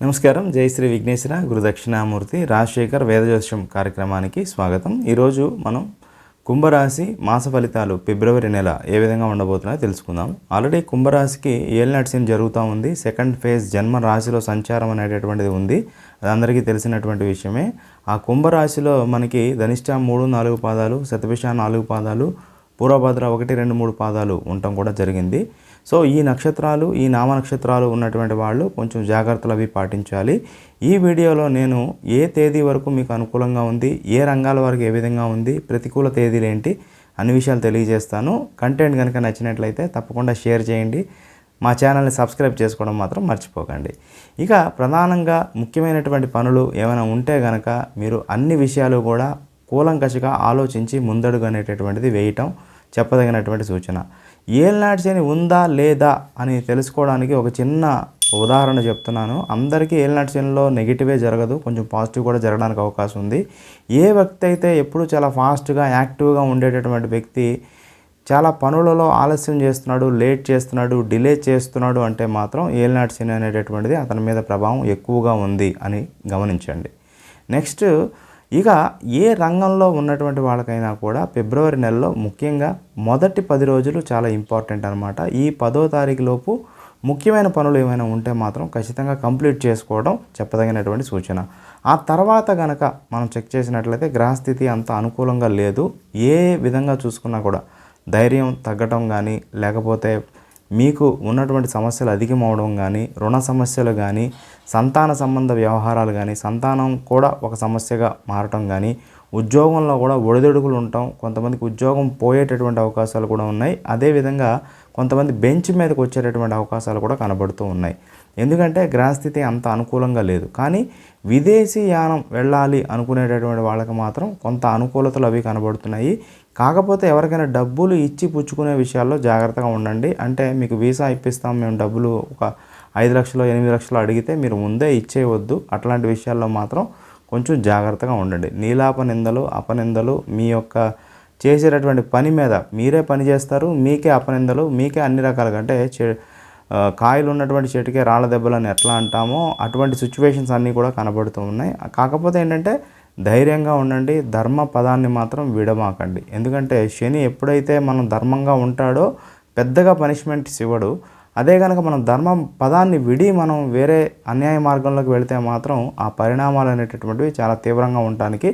నమస్కారం. జై శ్రీ విఘ్నేశ్వర గురు దక్షిణామూర్తి రాజశేఖర్ వేదజోష్యం కార్యక్రమానికి స్వాగతం. ఈరోజు మనం కుంభరాశి మాస ఫలితాలు ఫిబ్రవరి నెల ఏ విధంగా ఉండబోతున్నాయో తెలుసుకుందాం. ఆల్రెడీ కుంభరాశికి ఏల్ నడిసిన జరుగుతూ ఉంది. సెకండ్ ఫేజ్ జన్మ రాశిలో సంచారం అనేటటువంటిది ఉంది. అది అందరికీ తెలిసినటువంటి విషయమే. ఆ కుంభరాశిలో మనకి ధనిష్ట మూడు నాలుగు పాదాలు శతభిష నాలుగు పాదాలు పూర్వభద్ర ఒకటి రెండు మూడు పాదాలు ఉండటం కూడా జరిగింది. సో ఈ నక్షత్రాలు ఈ నామ నక్షత్రాలు ఉన్నటువంటి వాళ్ళు కొంచెం జాగ్రత్తలు అవి పాటించాలి. ఈ వీడియోలో నేను ఏ తేదీ వరకు మీకు అనుకూలంగా ఉంది ఏ రంగాల వరకు ఏ విధంగా ఉంది ప్రతికూల తేదీలు ఏంటి అన్ని విషయాలు తెలియజేస్తాను. కంటెంట్ కనుక నచ్చినట్లయితే తప్పకుండా షేర్ చేయండి. మా ఛానల్ని సబ్స్క్రైబ్ చేసుకోవడం మాత్రం మర్చిపోకండి. ఇక ప్రధానంగా ముఖ్యమైనటువంటి పనులు ఏమైనా ఉంటే గనక మీరు అన్ని విషయాలు కూడా కూలంకషగా ఆలోచించి ముందడుగు అనేటటువంటిది వేయటం చెప్పదగినటువంటి సూచన. ఏల్నాటి శని ఉందా లేదా అని తెలుసుకోవడానికి ఒక చిన్న ఉదాహరణ చెప్తున్నాను. అందరికీ ఏల్నాటి శనిలో నెగిటివే జరగదు. కొంచెం పాజిటివ్ కూడా జరగడానికి అవకాశం ఉంది. ఏ వ్యక్తి అయితే ఎప్పుడు చాలా ఫాస్ట్గా యాక్టివ్గా ఉండేటటువంటి వ్యక్తి చాలా పనులలో ఆలస్యం చేస్తున్నాడు లేట్ చేస్తున్నాడు డిలే చేస్తున్నాడు అంటే మాత్రం ఏల్నాటి శని అనేటటువంటిది అతని మీద ప్రభావం ఎక్కువగా ఉంది అని గమనించండి. నెక్స్ట్ ఇక ఏ రంగంలో ఉన్నటువంటి వాళ్ళకైనా కూడా ఫిబ్రవరి నెలలో ముఖ్యంగా మొదటి పది రోజులు చాలా ఇంపార్టెంట్ అనమాట ఈ పదో తారీఖు లోపు ముఖ్యమైన పనులు ఏమైనా ఉంటే మాత్రం ఖచ్చితంగా కంప్లీట్ చేసుకోవడం చెప్పదగినటువంటి సూచన. ఆ తర్వాత గనక మనం చెక్ చేసినట్లయితే గ్రహస్థితి అంత అనుకూలంగా లేదు. ఏ విధంగా చూసుకున్నా కూడా ధైర్యం తగ్గటం కానీ లేకపోతే మీకు ఉన్నటువంటి సమస్యలు అధికమవడం కానీ రుణ సమస్యలు కానీ సంతాన సంబంధ వ్యవహారాలు కానీ సంతానం కూడా ఒక సమస్యగా మారటం కానీ ఉద్యోగంలో కూడా ఒడిదొడుగులు ఉండటం కొంతమందికి ఉద్యోగం పోయేటటువంటి అవకాశాలు కూడా ఉన్నాయి. అదేవిధంగా కొంతమంది బెంచ్ మీదకి వచ్చేటటువంటి అవకాశాలు కూడా కనబడుతూ ఉన్నాయి. ఎందుకంటే గ్రహస్థితి అంత అనుకూలంగా లేదు. కానీ విదేశీ యానం వెళ్ళాలి అనుకునేటటువంటి వాళ్ళకి మాత్రం కొంత అనుకూలతలు అవి కనబడుతున్నాయి. కాకపోతే ఎవరికైనా డబ్బులు ఇచ్చి పుచ్చుకునే విషయాల్లో జాగ్రత్తగా ఉండండి. అంటే మీకు వీసా ఇప్పిస్తాం మేము డబ్బులు ఒక ఐదు లక్షలు ఎనిమిది లక్షలు అడిగితే మీరు ముందే ఇచ్చేయవద్దు అట్లాంటి విషయాల్లో మాత్రం కొంచెం జాగ్రత్తగా ఉండండి. నీలాప నిందలు అపనిందలు మీ యొక్క చేసేటటువంటి పని మీద మీరే పని చేస్తారు మీకే అపనిందలు మీకే అన్ని రకాలుగా. అంటే చె కాయలు ఉన్నటువంటి చెట్టుకే రాళ్ళ దెబ్బలని ఎట్లా అంటామో అటువంటి సిచ్యువేషన్స్ అన్నీ కూడా కనబడుతూ ఉన్నాయి. కాకపోతే ఏంటంటే ధైర్యంగా ఉండండి. ధర్మ పదాన్ని మాత్రం విడమాకండి. ఎందుకంటే శని ఎప్పుడైతే మనం ధర్మంగా ఉంటాడో పెద్దగా పనిష్మెంట్స్ ఇవ్వడు. అదే కనుక మనం ధర్మం పదాన్ని విడి మనం వేరే అన్యాయ మార్గంలోకి వెళితే మాత్రం ఆ పరిణామాలు అనేటటువంటివి చాలా తీవ్రంగా ఉండటానికి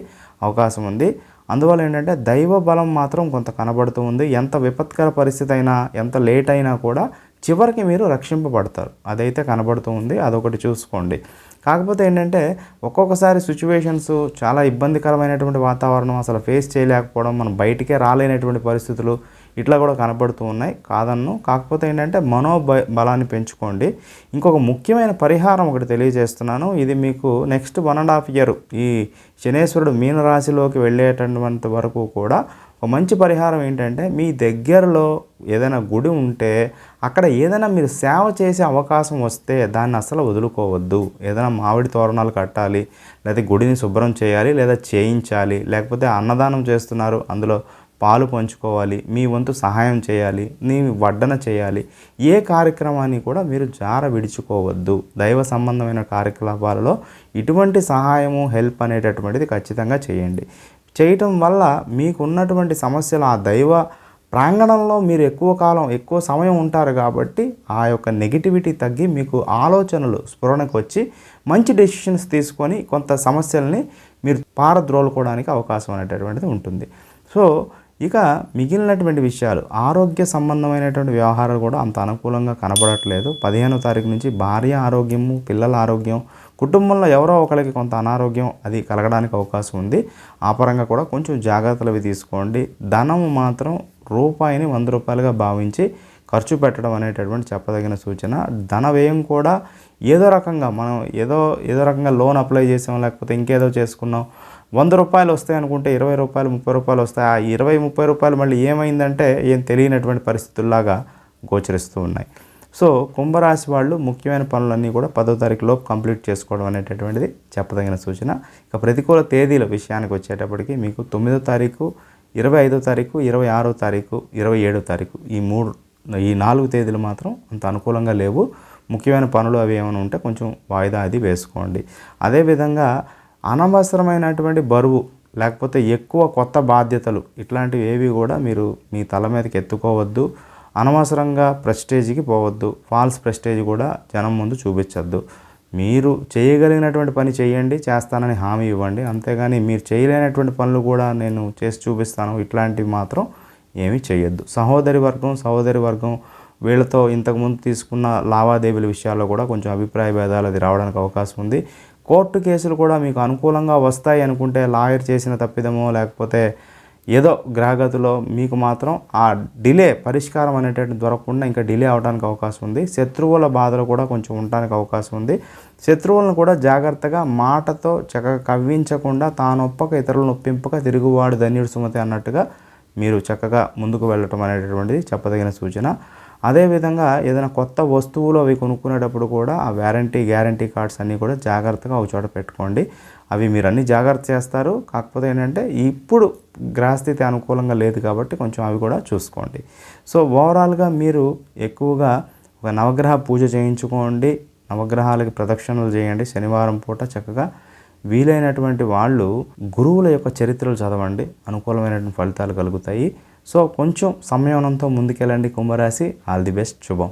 అవకాశం ఉంది. అందువల్ల ఏంటంటే దైవ బలం మాత్రం కొంత కనబడుతూ ఉంది. ఎంత విపత్కర పరిస్థితి అయినా ఎంత లేట్ అయినా కూడా చివరికి మీరు రక్షింపబడతారు. అదైతే కనబడుతూ ఉంది. అదొకటి చూసుకోండి. కాకపోతే ఏంటంటే ఒక్కొక్కసారి సిచ్యువేషన్స్ చాలా ఇబ్బందికరమైనటువంటి వాతావరణం అసలు ఫేస్ చేయలేకపోవడం మనం బయటికే రాలేనటువంటి పరిస్థితులు ఇట్లా కూడా కనబడుతూ ఉన్నాయి. కాదన్ను. కాకపోతే ఏంటంటే మనోబ బలాన్ని పెంచుకోండి. ఇంకొక ముఖ్యమైన పరిహారం ఒకటి తెలియజేస్తున్నాను. ఇది మీకు next one and half year ఈ శనేశ్వరుడు మీనరాశిలోకి వెళ్ళేటటువంటి వరకు కూడా ఒక మంచి పరిహారం ఏంటంటే మీ దగ్గరలో ఏదైనా గుడి ఉంటే అక్కడ ఏదైనా మీరు సేవ చేసే అవకాశం వస్తే దాన్ని అసలు వదులుకోవద్దు. ఏదైనా మామిడి తోరణాలు కట్టాలి లేదా గుడిని శుభ్రం చేయాలి లేదా చేయించాలి లేకపోతే అన్నదానం చేస్తున్నారు అందులో పాలు పంచుకోవాలి మీ వంతు సహాయం చేయాలి మీ వడ్డన చేయాలి ఏ కార్యక్రమాన్ని కూడా మీరు జార విడుచుకోవద్దు. దైవ సంబంధమైన కార్యకలాపాలలో ఇటువంటి సహాయము హెల్ప్ అనేటటువంటిది ఖచ్చితంగా చేయండి. చేయటం వల్ల మీకు ఉన్నటువంటి సమస్యలు ఆ దైవ ప్రాంగణంలో మీరు ఎక్కువ కాలం ఎక్కువ సమయం ఉంటారు కాబట్టి ఆ యొక్క నెగిటివిటీ తగ్గి మీకు ఆలోచనలు స్ఫురణకు వచ్చి మంచి డెసిషన్స్ తీసుకొని కొంత సమస్యల్ని మీరు పారద్రోలుకోవడానికి అవకాశం అనేటటువంటిది ఉంటుంది. సో ఇక మిగిలినటువంటి విషయాలు ఆరోగ్య సంబంధమైనటువంటి వ్యవహారాలు కూడా అంత అనుకూలంగా కనబడట్లేదు. పదిహేనో తారీఖు నుంచి భార్య ఆరోగ్యము పిల్లల ఆరోగ్యం కుటుంబంలో ఎవరో ఒకరికి కొంత అనారోగ్యం అది కలగడానికి అవకాశం ఉంది. ఆ పరంగా కూడా కొంచెం జాగ్రత్తలు అవి తీసుకోండి. ధనం మాత్రం రూపాయిని వంద రూపాయలుగా భావించి ఖర్చు పెట్టడం అనేటటువంటి చెప్పదగిన సూచన. ధన వ్యయం కూడా ఏదో రకంగా మనం ఏదో ఏదో రకంగా లోన్ అప్లై చేసాం లేకపోతే ఇంకేదో చేసుకున్నాం. వంద రూపాయలు వస్తాయి అనుకుంటే ఇరవై రూపాయలు ముప్పై రూపాయలు వస్తాయి. ఆ ఇరవై ముప్పై రూపాయలు మళ్ళీ ఏమైందంటే ఏం తెలియనటువంటి పరిస్థితుల్లాగా గోచరిస్తూ ఉన్నాయి. సో కుంభరాశి వాళ్ళు ముఖ్యమైన పనులన్నీ కూడా పదో తారీఖులోపు కంప్లీట్ చేసుకోవడం అనేటటువంటిది చెప్పదగిన సూచన. ఇక ప్రతికూల తేదీల విషయానికి వచ్చేటప్పటికి మీకు తొమ్మిదో తారీఖు ఇరవై ఐదో తారీఖు ఇరవై ఆరో తారీఖు ఇరవై ఏడో తారీఖు ఈ మూడు ఈ నాలుగు తేదీలు మాత్రం అంత అనుకూలంగా లేవు. ముఖ్యమైన పనులు అవి ఏమైనా ఉంటే కొంచెం వాయిదా అది వేసుకోండి. అదేవిధంగా అనవసరమైనటువంటి బరువు లేకపోతే ఎక్కువ కొత్త బాధ్యతలు ఇట్లాంటివి ఏవి కూడా మీరు మీ తల మీదకి ఎత్తుకోవద్దు. అనవసరంగా ప్రెస్టేజ్కి పోవద్దు. ఫాల్స్ ప్రెస్టేజ్ కూడా జనం ముందు చూపించద్దు. మీరు చేయగలిగినటువంటి పని చేయండి చేస్తానని హామీ ఇవ్వండి. అంతేగాని మీరు చేయలేనటువంటి పనులు కూడా నేను చేసి చూపిస్తాను. ఇట్లాంటివి మాత్రం ఏమీ చేయొద్దు. సహోదరి వర్గం సహోదరి వర్గం వీళ్ళతో ఇంతకుముందు తీసుకున్న లావాదేవీల విషయాల్లో కూడా కొంచెం అభిప్రాయ భేదాలు అది రావడానికి అవకాశం ఉంది. కోర్టు కేసులు కూడా మీకు అనుకూలంగా వస్తాయి అనుకుంటే లాయర్ చేసిన తప్పిదమో లేకపోతే ఏదో గ్రహగతిలో మీకు మాత్రం ఆ డిలే పరిష్కారం అనేటటువంటి దొరకకుండా ఇంకా డిలే అవడానికి అవకాశం ఉంది. శత్రువుల బాధలు కూడా కొంచెం ఉండడానికి అవకాశం ఉంది. శత్రువులను కూడా జాగ్రత్తగా మాటతో చక్కగా కవ్వించకుండా తానొప్పక ఇతరులను ఒప్పింపక తిరుగువాడు ధన్యుడు సుమతి అన్నట్టుగా మీరు చక్కగా ముందుకు వెళ్ళటం అనేటటువంటిది చెప్పదగిన సూచన. అదేవిధంగా ఏదైనా కొత్త వస్తువులు అవి కొనుక్కునేటప్పుడు కూడా ఆ వ్యారంటీ గ్యారంటీ కార్డ్స్ అన్నీ కూడా జాగ్రత్తగా ఒక చోట పెట్టుకోండి. అవి మీరు అన్ని జాగ్రత్త చేస్తారు. కాకపోతే ఏంటంటే ఇప్పుడు గ్రహస్థితి అనుకూలంగా లేదు కాబట్టి కొంచెం అవి కూడా చూసుకోండి. సో ఓవరాల్గా మీరు ఎక్కువగా ఒక నవగ్రహ పూజ చేయించుకోండి. నవగ్రహాలకి ప్రదక్షిణలు చేయండి. శనివారం పూట చక్కగా వీలైనటువంటి వాళ్ళు గురువుల యొక్క చరిత్రలు చదవండి. అనుకూలమైనటువంటి ఫలితాలు కలుగుతాయి. సో కొంచెం సంయమనంతో ముందుకెళ్ళండి కుంభరాశి. All the best. శుభం.